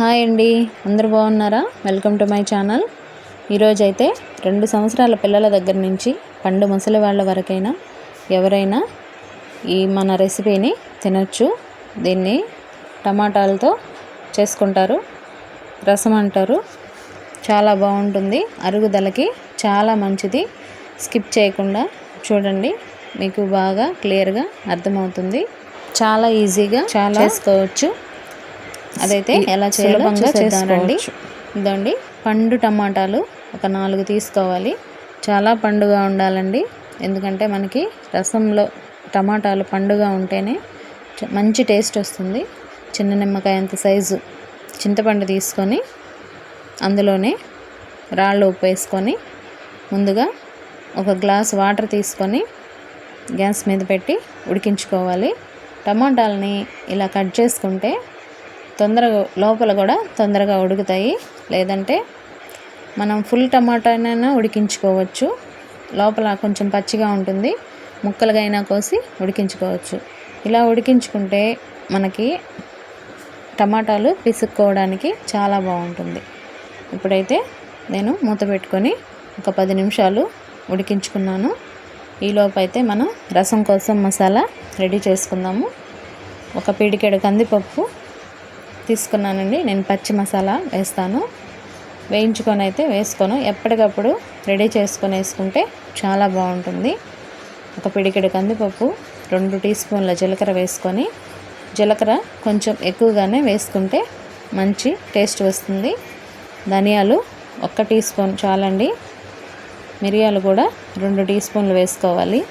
Hi అండి. అందరూ బాగున్నారా? Welcome to my channel. ఈరోజు అయితే రెండు సంవత్సరాల పిల్లల దగ్గర నుంచి పండు ముసలి వాళ్ళ వరకైనా ఎవరైనా ఈ మన రెసిపీని తినచ్చు. దీన్ని టమాటాలతో చేసుకుంటారు. రసం అంటారు. చాలా బాగుంటుంది. అరుగుదలకి చాలా మంచిది. స్కిప్ చేయకుండా చూడండి. మీకు బాగా క్లియర్గా అర్థమవుతుంది. చాలా ఈజీగా చాలా చేసుకోవచ్చు. అదైతే ఎలా సులభంగా చేద్దామండి ఇదండి పండు టమాటాలు ఒక నాలుగు తీసుకోవాలి. చాలా పండుగా ఉండాలండి. ఎందుకంటే మనకి రసంలో టమాటాలు పండుగా ఉంటేనే మంచి టేస్ట్ వస్తుంది. చిన్న నిమ్మకాయ అంత సైజు చింతపండు తీసుకొని అందులోనే రాళ్ళు ఉప్పు వేసుకొని ముందుగా ఒక గ్లాస్ వాటర్ తీసుకొని గ్యాస్ మీద పెట్టి ఉడికించుకోవాలి. టమాటాలని ఇలా కట్ చేసుకుంటే తొందరగా లోపల కూడా తొందరగా ఉడుకుతాయి. లేదంటే మనం ఫుల్ టమాటానైనా ఉడికించుకోవచ్చు. లోపల కొంచెం పచ్చిగా ఉంటుంది. ముక్కలుగా అయినా కోసి ఉడికించుకోవచ్చు. ఇలా ఉడికించుకుంటే మనకి టమాటాలు పిసుక్కోవడానికి చాలా బాగుంటుంది. ఇప్పుడైతే నేను మూత పెట్టుకొని ఒక పది నిమిషాలు ఉడికించుకున్నాను. ఈలోపు అయితే మనం రసం కోసం మసాలా రెడీ చేసుకుందాము. ఒక పిడికెడు కందిపప్పు తీసుకున్నానండి. నేను పచ్చి మసాలా వేస్తాను. వేయించుకొని అయితే వేసుకోను. ఎప్పటికప్పుడు రెడీ చేసుకొని వేసుకుంటే చాలా బాగుంటుంది. ఒక పిడికిడి కందిపప్పు రెండు టీ స్పూన్ల జీలకర్ర వేసుకొని జీలకర్ర కొంచెం ఎక్కువగానే వేసుకుంటే మంచి టేస్ట్ వస్తుంది. ధనియాలు ఒక్క టీ స్పూన్ చాలండి. మిరియాలు కూడా రెండు టీ స్పూన్లు వేసుకోవాలి.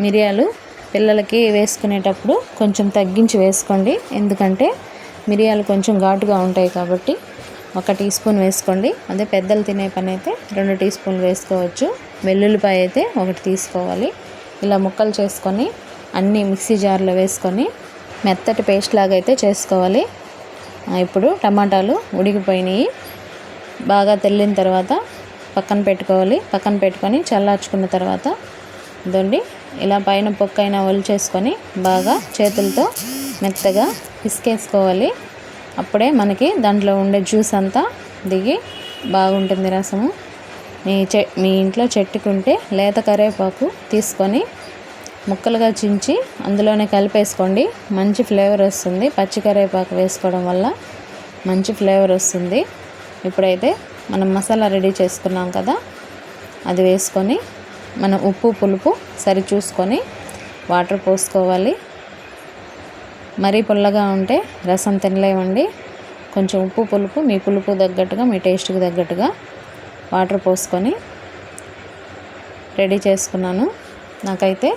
మిరియాలు పిల్లలకి వేసుకునేటప్పుడు కొంచెం తగ్గించి వేసుకోండి. ఎందుకంటే మిరియాలు కొంచెం ఘాటుగా ఉంటాయి కాబట్టి ఒక టీ స్పూన్ వేసుకోండి. అదే పెద్దలు తినే పని అయితే రెండు టీ స్పూన్లు వేసుకోవచ్చు. వెల్లుల్లిపాయ అయితే ఒకటి తీసుకోవాలి. ఇలా ముక్కలు చేసుకొని అన్నీ మిక్సీ జార్లో వేసుకొని మెత్తటి పేస్ట్ లాగా అయితే చేసుకోవాలి. ఇప్పుడు టమాటాలు ఉడికిపోయినాయి. బాగా తెల్లిన తర్వాత పక్కన పెట్టుకోవాలి. పక్కన పెట్టుకొని చల్లార్చుకున్న తర్వాత ఇదండి. ఇలా పైన పొక్కైనా ఒలిచేసుకొని బాగా చేతులతో మెత్తగా పిసికేసుకోవాలి. అప్పుడే మనకి దాంట్లో ఉండే జ్యూస్ అంతా దిగి బాగుంటుంది రసము. మీ చె మీ ఇంట్లో చెట్టుకుంటే లేత కరివేపాకు తీసుకొని ముక్కలుగా చించి అందులోనే కలిపేసుకోండి. మంచి ఫ్లేవర్ వస్తుంది. పచ్చి కరివేపాకు వేసుకోవడం వల్ల మంచి ఫ్లేవర్ వస్తుంది. ఇప్పుడైతే మనం మసాలా రెడీ చేసుకున్నాం కదా అది వేసుకొని మన ఉప్పు పులుపు సరి చూసుకొని వాటర్ పోసుకోవాలి. మరీ పుల్లగా ఉంటే రసం తినలేమండి. కొంచెం ఉప్పు పులుపు మీ పులుపు తగ్గట్టుగా మీ టేస్ట్కి తగ్గట్టుగా వాటర్ పోసుకొని రెడీ చేసుకున్నాను. నాకైతే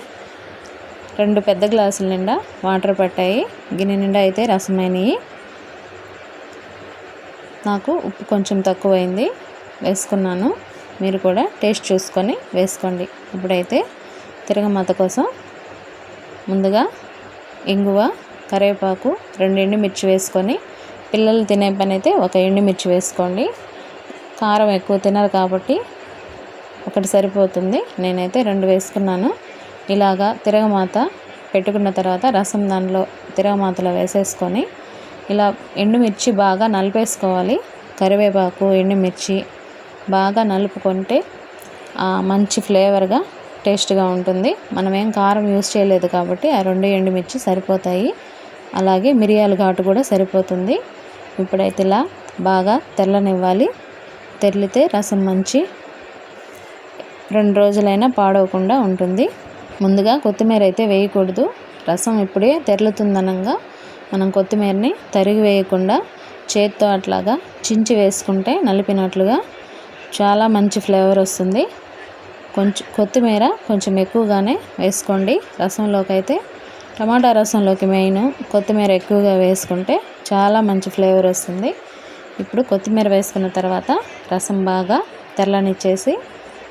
రెండు పెద్ద గ్లాసుల నిండా వాటర్ పట్టాయి. గిన్నె నిండా అయితే రసమైనవి నాకు ఉప్పు కొంచెం తక్కువైంది. వేసుకున్నాను. మీరు కూడా టేస్ట్ చూసుకొని వేసుకోండి. ఇప్పుడైతే తిరగమాత కోసం ముందుగా ఇంగువ కరివేపాకు రెండు ఎండుమిర్చి వేసుకొని పిల్లలు తినే పని అయితే ఒక ఎండుమిర్చి వేసుకోండి. కారం ఎక్కువ తినరు కాబట్టి ఒకటి సరిపోతుంది. నేనైతే రెండు వేసుకున్నాను. ఇలాగా తిరగమాత పెట్టుకున్న తర్వాత రసం దానిలో తిరగమాతలో వేసేసుకొని ఇలా ఎండుమిర్చి బాగా నలిపేసుకోవాలి. కరివేపాకు ఎండుమిర్చి బాగా నలుపుకుంటే మంచి ఫ్లేవర్గా టేస్ట్గా ఉంటుంది. మనమేం కారం యూస్ చేయలేదు కాబట్టి ఆ రెండు ఎండుమిర్చి సరిపోతాయి. అలాగే మిరియాల ఘాటు కూడా సరిపోతుంది. ఇప్పుడైతే ఇలా బాగా తెల్లనివ్వాలి. తెల్లితే రసం మంచి రెండు రోజులైనా పాడవకుండా ఉంటుంది. ముందుగా కొత్తిమీర అయితే వేయకూడదు. రసం ఇప్పుడే తెరలుతుందనంగా మనం కొత్తిమీరని తరిగి వేయకుండా చేత్తో అట్లాగా చించి వేసుకుంటే నలిపినట్లుగా చాలా మంచి ఫ్లేవర్ వస్తుంది. కొంచెం కొత్తిమీర కొంచెం ఎక్కువగానే వేసుకోండి. రసంలోకి అయితే టమాటా రసంలోకి మెయిన్ కొత్తిమీర ఎక్కువగా వేసుకుంటే చాలా మంచి ఫ్లేవర్ వస్తుంది. ఇప్పుడు కొత్తిమీర వేసుకున్న తర్వాత రసం బాగా తెల్లనిచ్చేసి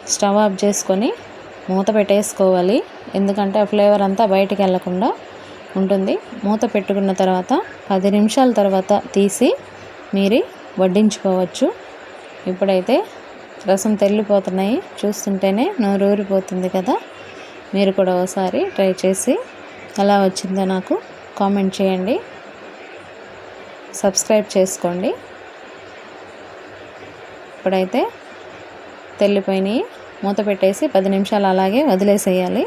స్టవ్ ఆఫ్ చేసుకొని మూత పెట్టేసుకోవాలి. ఎందుకంటే ఆ ఫ్లేవర్ అంతా బయటికి వెళ్ళకుండా ఉంటుంది. మూత పెట్టుకున్న తర్వాత పది నిమిషాల తర్వాత తీసి మీరు వడ్డించుకోవచ్చు. ఇప్పుడైతే రసం తెల్లిపోతున్నాయి. చూస్తుంటేనే నోరూరిపోతుంది కదా. మీరు కూడా ఒకసారి ట్రై చేసి ఎలా వచ్చిందో నాకు కామెంట్ చేయండి. సబ్స్క్రైబ్ చేసుకోండి. ఇప్పుడైతే తెల్లిపోయినాయి మూత పెట్టేసి పది నిమిషాలు అలాగే వదిలేసేయాలి.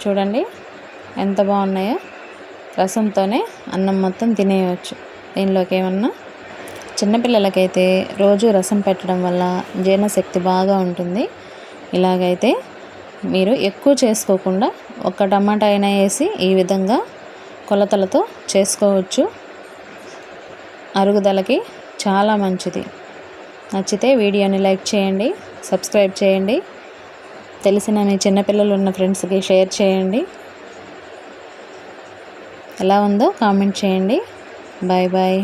చూడండి ఎంత బాగున్నాయో. రసంతోనే అన్నం మొత్తం తినేయవచ్చు దీనిలోకి ఏమన్నా చిన్నపిల్లలకైతే రోజు రసం పెట్టడం వల్ల జీర్ణశక్తి బాగా ఉంటుంది. ఇలాగైతే మీరు ఎక్కువ చేసుకోకుండా ఒక టమాటా అయినా వేసి ఈ విధంగా కొలతలతో చేసుకోవచ్చు. అరుగుదలకి చాలా మంచిది. నచ్చితే వీడియోని లైక్ చేయండి సబ్స్క్రైబ్ చేయండి. తెలిసిన మీ చిన్నపిల్లలు ఉన్న ఫ్రెండ్స్కి షేర్ చేయండి. ఎలా ఉందో కామెంట్ చేయండి. Bye bye.